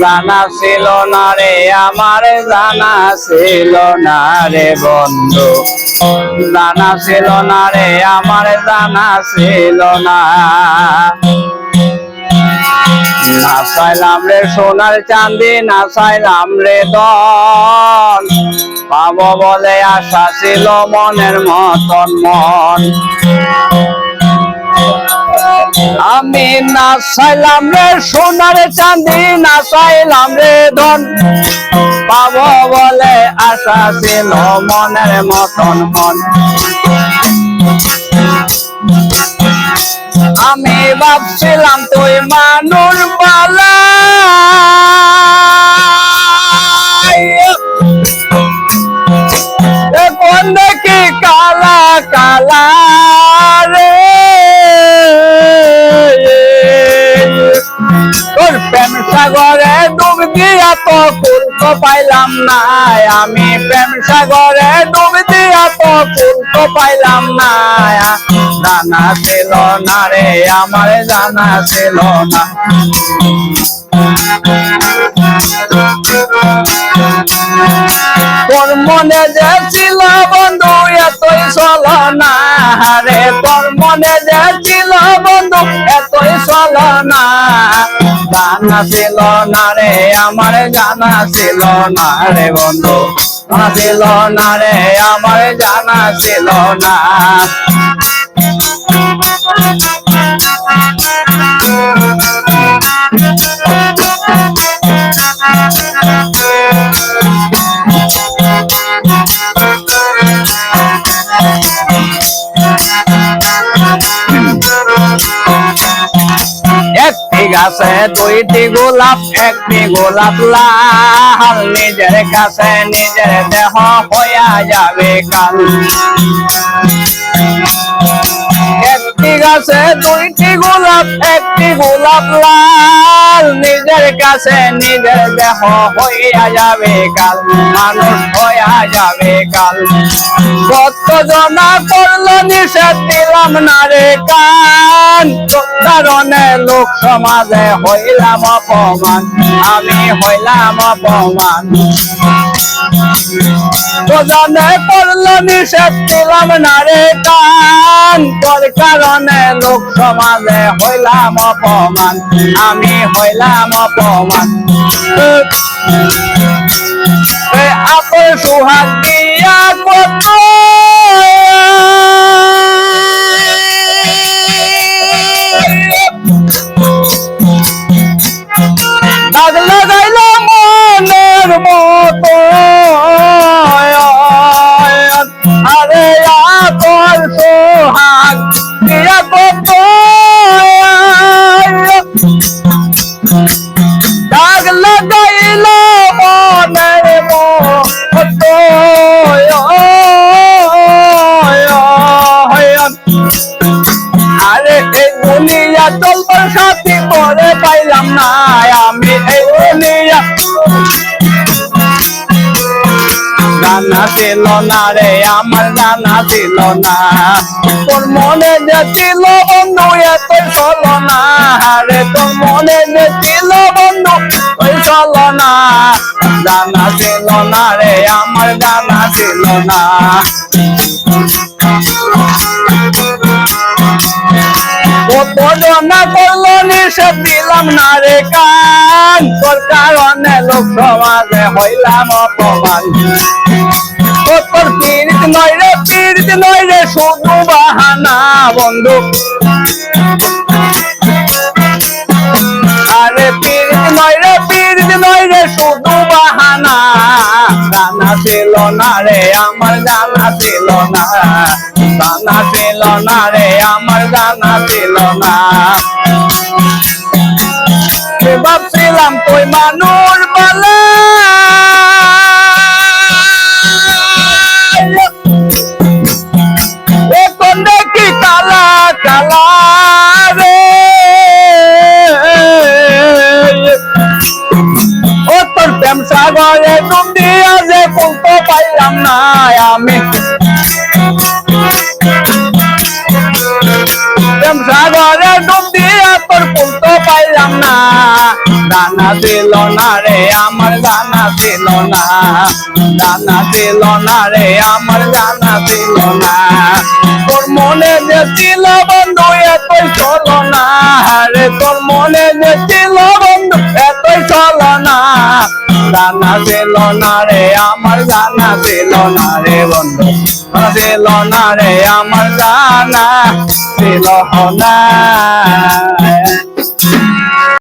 জানা ছিল না রে, আমার জানা ছিল না রে বন্ধু। জানা ছিল না রে, আমার জানা ছিল না। না চাইলাম রে সোনার চাঁদি, না চাইলাম রে দন পাবো বলে আশা ছিল মনের মতন মন। আমি না চাইলাম রে সোনার চাঁদি, না চাইলাম রে ধন। পাব বলে আশা ছিল মনের মতন মন। আমি ভাবছিলাম তুই মানুষ বালা প্রেম সাগরে ডুব দিয়া তো ফুল তো পাইলাম না আমি প্রেম সাগরে ডুব দিয়া তো ফুল তো পাইলাম না জানা ছিল না রে, আমার জানা ছিল না। তোর মনে যে বন্ধু এতই চল না রে, তোর মনে যে বন্ধু এতই চল না জানা ছিল না রে, আমার জানা ছিল না রে বন্ধু। ছিল না রে, আমার জানা ছিল না। একটি গাছে দুইটি গোলাপ একটি গোলাপ লাল নিজের কাছে নিজের দেহ হইয়া যাবে কাল একটি গাছে দুইটি গোলাপ, একটি গোলাপ লাল। নিজের কাছে নিজের দেহ হইয়া যাবে কাল, মানুষ হইয়া যাবে কাল। কত জনা করল নিষেধ দিলাম না রে কান। কারণে লোক সমাজে হইলাম অপমান, আমি হইলাম অপমান। তো জানে করল নিষেধ দিলাম না রে কান। তোর লোক সমাজে হইলাম অপমান আমি হইলাম অপমান আপন সুহাগ দিয়া কত আরে এই দুনিয়া চলবার সাথী করে পাইলাম না, আমি এই দুনিয়া। জানা ছিল না রে, আমার জানা ছিল না। তোর মনে যে ছিল বন্ধু, এতই চলো না। রে তোর মনে যে ছিল বন্ধু, ওই চলো না। জানা ছিল না রে, আমার জানা ছিল না। না করল নিষেধ দিলাম না রে কান তোর কারণে লোক সমাজে হইলাম অপমান। তোর পীড়িত নয় রে পীড়িত নয় বন্ধু আরে পীড়িত নয় রে পীড়িত নয় রে শুধু বাহানা জানা ছিল না রে আমার জানা ছিল না জানা ছিল না রে, আমার জানা ছিল না। ভাবছিলাম তুই মানুষ বলে। কালা রে। ও তোর প্রেম সাগরে ডুব দিয়া আমি। প্রেম সাগরে ডুব দিয়ে তোর কুলতো পাইলাম না। দানা দিল না রে, আমার দানা দিল না। দানা দিল না রে, আমার দানা দিল না। তোর দানা ছিল না রে, আমার দানা ছিল না রে বন্ধু। ছিল না রে, আমার দানা ছিল না।